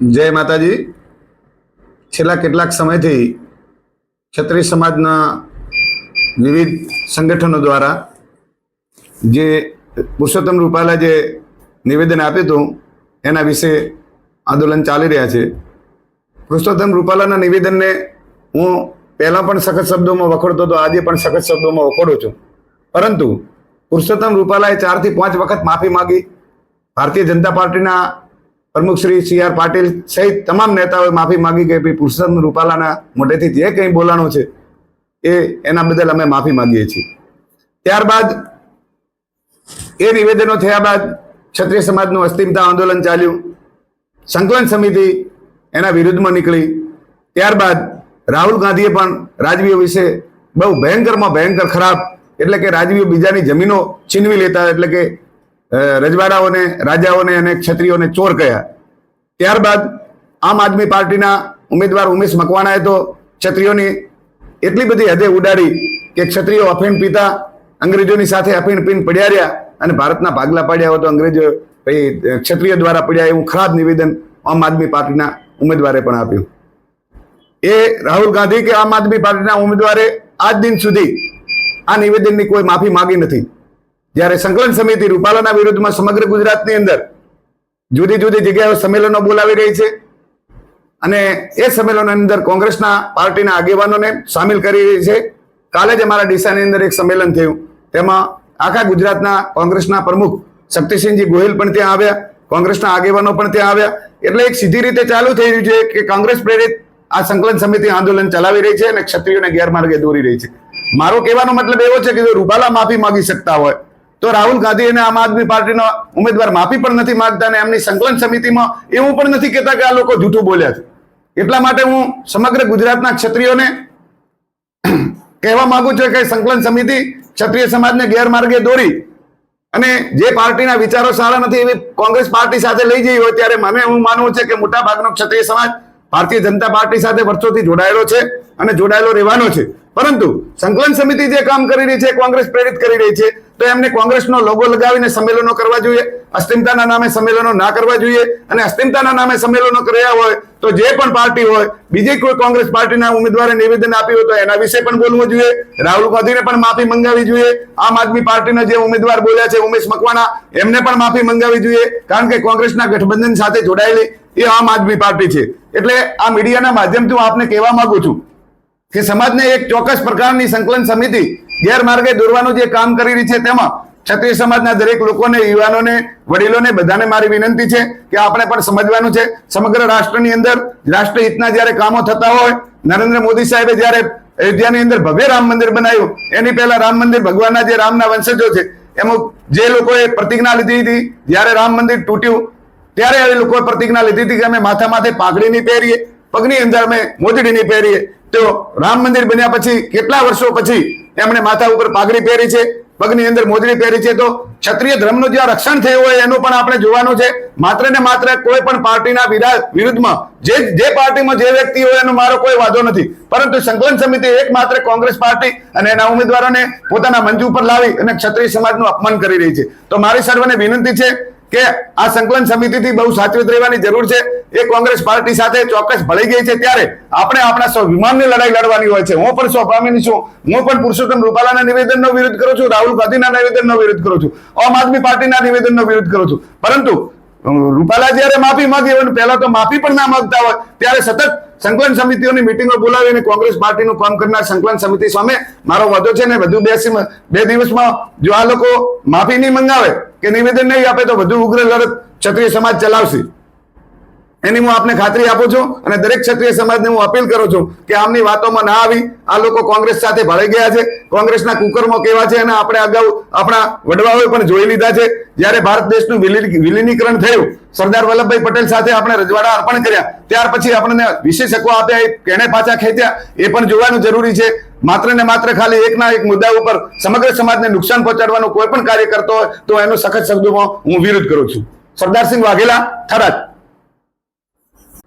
જય માતાજી. છેલ્લા કેટલાક સમયથી ક્ષત્રિય સમાજના વિવિધ સંગઠનો દ્વારા જે પુરુષોત્તમ રૂપાલા જે નિવેદન આપ્યું હતું, એના વિશે આંદોલન ચાલી રહ્યા છે. પુરુષોત્તમ રૂપાલાના નિવેદનને હું પહેલાં પણ સખત શબ્દોમાં વખોડતો હતો, આજે પણ સખત શબ્દોમાં વખોડું છું. પરંતુ પુરુષોત્તમ રૂપાલાએ ચારથી પાંચ વખત માફી માગી. ભારતીય જનતા પાર્ટીના પ્રમુખ શ્રી સી આર પાટીલ સહિત તમામ નેતાઓએ માફી માંગી કે ભાઈ પુરુષોત્તમ રૂપાલાના મોઢેથી જે કંઈ બોલાણું છે, એ એના બદલ અમે માફી માંગીએ છીએ. ત્યારબાદ એ નિવેદનો થયા બાદ ક્ષત્રિય સમાજનું અસ્તિમતા આંદોલન ચાલ્યું. સંકલન સમિતિ એના વિરુદ્ધમાં નીકળી. ત્યારબાદ રાહુલ ગાંધીએ પણ રાજવીઓ વિશે બહુ ભયંકરમાં ભયંકર ખરાબ એટલે કે રાજવીઓ બીજાની જમીનો છીનવી લેતા, એટલે કે રજવાડાઓને, રાજાઓને અને ક્ષત્રિયોને ચોર કહ્યા ત્યારબાદ આમ આદમી પાર્ટીના ઉમેદવાર ઉમેશ મકવાણાએ તો ક્ષત્રિયોની એટલી બધી હદે ઉડાડી કે ક્ષત્રિયો અફીણ પીતા અંગ્રેજોની સાથે અફીણ પીન પડ્યા રહ્યા અને ભારતના ભાગલા પાડ્યા હોય તો અંગ્રેજો ક્ષત્રિય દ્વારા પડ્યા એવું ખરાબ નિવેદન આમ આદમી પાર્ટીના ઉમેદવારે પણ આપ્યું. એ રાહુલ ગાંધી કે આમ આદમી પાર્ટીના ઉમેદવારે આજ દિન સુધી આ નિવેદનની કોઈ માફી માંગી નથી. જ્યારે સંકલન સમિતિ રૂપાલાના વિરુદ્ધમાં સમગ્ર ગુજરાતની અંદર જુદી જુદી જગ્યાએ સંમેલનો બોલાવી રહી છે અને એ સંમેલનની અંદર કોંગ્રેસના પાર્ટીના આગેવાનોને સામેલ કરી રહી છે. કાલે જ અમારા ડીસાની અંદર એક સંમેલન થયું. તેમાં આખા ગુજરાતના કોંગ્રેસના પ્રમુખ શક્તિસિંહજી ગોહિલ પણ ત્યાં આવ્યા, કોંગ્રેસના આગેવાનો પણ ત્યાં આવ્યા. એટલે એક સીધી રીતે ચાલુ થઈ રહ્યું છે કે કોંગ્રેસ પ્રેરિત આ સંકલન સમિતિ આંદોલન ચલાવી રહી છે અને ક્ષત્રિયોને ગેરમાર્ગે દોરી રહી છે. મારો કહેવાનો મતલબ એવો છે કે જો રૂપાલા માફી માંગી શકતા હોય તો રાહુલ ગાંધી અને આમ આદમી પાર્ટીનો ઉમેદવાર માફી પણ નથી માગતા અને એમની સંકલન સમિતિમાં એવું પણ નથી કહેતા કે આ લોકો જૂઠું બોલ્યા છે. એટલા માટે હું સમગ્ર ગુજરાતના ક્ષત્રિયોને કહેવા માંગુ છું કે સંકલન સમિતિ ક્ષત્રિય સમાજને ગેરમાર્ગે દોરી અને જે પાર્ટીના વિચારો સારા નથી એવી કોંગ્રેસ પાર્ટી સાથે લઈ જઈ હોય ત્યારે મને હું માનવું છે કે મોટા ભાગનો ક્ષત્રિય સમાજ ભારતીય જનતા પાર્ટી સાથે વર્ષોથી જોડાયેલો છે અને જોડાયેલો રહેવાનો છે. પરંતુ સંકલન સમિતિ જે કામ કરી રહી છે, કોંગ્રેસ પ્રેરિત કરી રહી છે, તો એમને કોંગ્રેસનો લોગો લગાવીને સંમેલનો કરવા જોઈએ, અસ્થિમતાના નામે સંમેલનો ના કરવા જોઈએ અને અસ્થિમતાના નામે સંમેલનો કર્યા હોય તો જે પણ પાર્ટી હોય, બીજી કોઈ કોંગ્રેસ પાર્ટીના ઉમેદવારે નિવેદન આપ્યું હોય તો એના વિશે પણ બોલવું જોઈએ, રાહુલ ગાંધીને પણ માફી મંગાવી જોઈએ, આમ આદમી પાર્ટીના જે ઉમેદવાર બોલ્યા છે, ઉમેશ મકવાના એમને પણ માફી મંગાવી જોઈએ, કારણ કે કોંગ્રેસના ગઠબંધન સાથે જોડાયેલી એ આમ આદમી પાર્ટી છે. એટલે આ મીડિયાના માધ્યમથી હું આપને કહેવા માંગુ છું કે સમાજને એક ચોક્કસ પ્રકારની સંકલન સમિતિ ગેરમાર્ગે દોરવાનું જે કામ કરી રહી છે તેમાં ક્ષત્રિય સમાજના દરેક લોકોને, યુવાનોને, વડીલોને બધાને મારી વિનંતી છે કે આપણે પણ સમજવાનું છે. સમગ્ર રાષ્ટ્રની અંદર રાષ્ટ્રહિતના જ્યારે કામો થતા હોય, નરેન્દ્ર મોદી સાહેબે જ્યારે અયોધ્યાની અંદર ભવ્ય રામ મંદિર બનાવ્યું, એની પહેલા રામ મંદિર ભગવાનના જે રામના વંશજો છે, એમાં જે લોકોએ પ્રતિજ્ઞા લીધી હતી, જ્યારે રામ મંદિર તૂટ્યું, ત્યારે એ લોકોએ પ્રતિજ્ઞા લીધી હતી કે અમે માથા માથે પાઘડી નહીં પહેરીએ, પગની અંદર અમે મોજડી નહીં પહેરીએ. તો રામ મંદિર બન્યા પછી કેટલા વર્ષો પછી એમણે માથા ઉપર પાઘડી પહેરી છે, પગની અંદર મોજડી પહેરી છે. તો ક્ષત્રિય ધર્મનું જ્યાં રક્ષણ થયું હોય એનું પણ આપણે જોવાનું છે. માત્ર ને માત્ર કોઈ પણ પાર્ટીના વિરા- વિરુદ્ધમાં જે જે પાર્ટીમાં જે વ્યક્તિ હોય એનો મારો કોઈ વાંધો નથી. પરંતુ સંકલન સમિતિ એક માત્ર કોંગ્રેસ પાર્ટી અને એના ઉમેદવારોને પોતાના મંચ ઉપર લાવી અને ક્ષત્રિય સમાજનું અપમાન કરી રહી છે. તો મારી સર્વને વિનંતી છે કે આ સંકલન સમિતિથી બહુ સાચવીત રહેવાની જરૂર છે. એ કોંગ્રેસ પાર્ટી સાથે ચોક્કસ ભળી ગઈ છે ત્યારે આપણે આપણા સ્વાભિમાનની લડાઈ લડવાની હોય છે. હું પણ સ્વભાવીની છું. હું પણ પુરુષોત્તમ રૂપાલાના નિવેદનનો વિરોધ કરું છું. રાહુલ ગાંધીના નિવેદનનો વિરોધ કરું છું. આમ આદમી પાર્ટીના નિવેદનનો વિરોધ કરું છું. પરંતુ રૂપાલા જયારે માફી માંગી હોય પહેલા તો માફી પણ ના માંગતા હોય. ત્યારે સતત સંકલન સમિતિઓની મિટિંગો બોલાવીને કોંગ્રેસ પાર્ટીનું કામ કરનાર સંકલન સમિતિ સામે મારો વધુ છે ને વધુ બે બે દિવસમાં જો આ લોકો માફી નહીં મંગાવે કે નિવેદન નહીં આપે તો વધુ ઉગ્ર લડત ક્ષત્રિય સમાજ ચલાવશે. એની હું આપને ખાતરી આપું છું અને દરેક ક્ષત્રિય સમાજને હું અપીલ કરું છું કે આમની વાતોમાં ના આવી. આ લોકો કોંગ્રેસ સાથે ભળાઈ ગયા છે. કોંગ્રેસના કુકર્મો કેવા છે અને આપણે અગાઉ આપણા વડવાઓએ પણ જોઈ લીધા છે. જ્યારે ભારત દેશનું વિલીનીકરણ થયું, સરદાર વલ્લભભાઈ પટેલ સાથે આપણે રજવાડા અર્પણ કર્યા. ત્યાર પછી આપણને વિશેષકો આપ્યા, એ કેણે પાછા ખેંચ્યા, એ પણ જોવાનું જરૂરી છે. માત્ર ને માત્ર ખાલી એકના એક મુદ્દા ઉપર સમગ્ર સમાજને નુકસાન પહોંચાડવાનું કોઈ પણ કાર્ય કરતો હોય, તો એનો સખત શબ્દોમાં હું વિરોધ કરું છું. સરદારસિંહ વાઘેલા, થરાદ.